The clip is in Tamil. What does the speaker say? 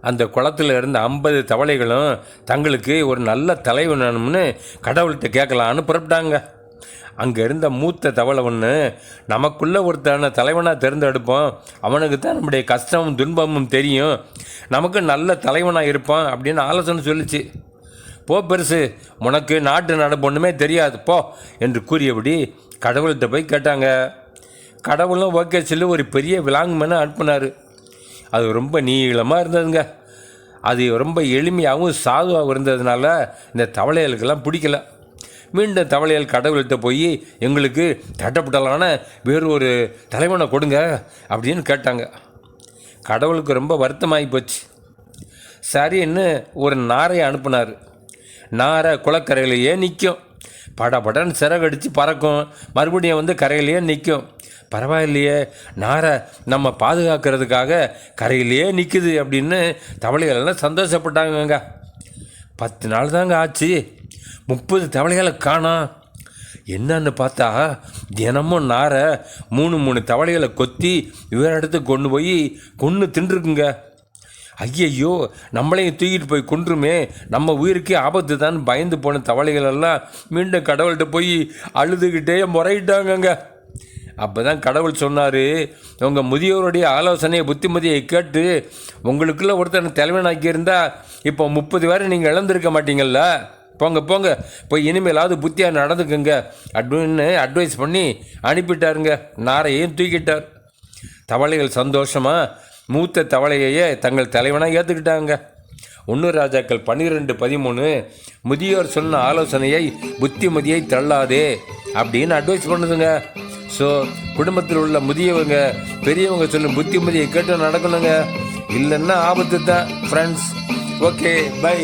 அந்த குளத்துல இருந்த ஐம்பது தவளைகளும் தங்களுக்கு ஒரு நல்ல தலைவன் வேணும்னு கடவுள்கிட்ட கேட்கலான்னு புறப்பட்டாங்க. அங்கே இருந்த மூத்த தவளை ஒன்று நமக்குள்ளே ஒருத்தன தலைவனாக தேர்ந்தெடுப்போம். அவனுக்கு தான் நம்முடைய கஷ்டமும் துன்பமும் தெரியும். நமக்கு நல்ல தலைவனாக இருப்பான் அப்படின்னு ஆலோசனை சொல்லிச்சு. போ பெருசு உனக்கு நாட்டு நடப்பு ஒன்றுமே தெரியாது. போ என்று கூறியபடி கடவுள்கிட்ட போய் கேட்டாங்க. கடவுளும் ஓகே சொல்லி ஒரு பெரிய விலாங்குமனை அனுப்புனார். அது ரொம்ப நீளமாக இருந்ததுங்க. அது ரொம்ப எளிமையாகவும் சாதுவாகவும் இருந்ததுனால இந்த தவளைகளுக்கெல்லாம் பிடிக்கல. மீண்டும் தவளையல் கடவுள்கிட்ட போய் எங்களுக்கு தட்டப்பட்டலான வேறு ஒரு தலைவனை கொடுங்க அப்படின்னு கேட்டாங்க. கடவுளுக்கு ரொம்ப வருத்தமாகி போச்சு. சரின்னு ஒரு நாரை அனுப்புனார். நாரை குளக்கரையிலேயே நிற்கும். படபடன்னு சிறகடித்து பறக்கும். மறுபடியும் வந்து கரையிலேயே நிற்கும். பரவாயில்லையே நாரை நம்ம பாதுகாக்கிறதுக்காக கரையிலேயே நிற்குது அப்படின்னு தவளைகளெல்லாம் சந்தோஷப்பட்டாங்கங்க. பத்து நாள் தாங்க ஆச்சு. முப்பது தவளைகளை காணோம் என்னன்னு பார்த்தா தினமும் நாரை மூணு மூணு தவளைகளை கொத்தி வேறு இடத்துக்கு கொண்டு போய் கொன்று தின்றுக்குங்க. ஐயையோ நம்மளையும் தூக்கிட்டு போய் கொன்றுமே. நம்ம உயிருக்கே ஆபத்து தான் பயந்து போன தவளைகளெல்லாம் மீண்டும் கடவுள்கிட்ட போய் அழுதுகிட்டே முறையிட்டாங்கங்க. அப்போ தான் கடவுள் சொன்னார் உங்கள் முதியோருடைய ஆலோசனையை புத்திமதியை கேட்டு உங்களுக்குள்ள ஒருத்தனை தலைவனாக்கியிருந்தால் இப்போ முப்பது பேரை நீங்கள் இழந்திருக்க மாட்டீங்கள்ல போங்க போங்க. போய் இனிமேலாவது புத்தியாக நடந்துக்குங்க. அப்படின்னு அட்வைஸ் பண்ணி அனுப்பிட்டாருங்க. நாரையும் தூக்கிட்டார். தவளைகள் சந்தோஷமாக மூத்த தவளையையே தங்கள் தலைவனாக ஏற்றுக்கிட்டாங்க ஒன்று ராஜாக்கள் பன்னிரெண்டு பதிமூணு முதியோர் சொன்ன ஆலோசனையை புத்திமதியை தள்ளாதே அப்படின்னு அட்வைஸ் பண்ணுதுங்க. ஸோ குடும்பத்தில் உள்ள முதியவங்க பெரியவங்க சொல்லும் புத்திமதியை கேட்டு நடக்கணுங்க. இல்லைன்னா ஆபத்து தான் ஃப்ரெண்ட்ஸ் ஓகே பை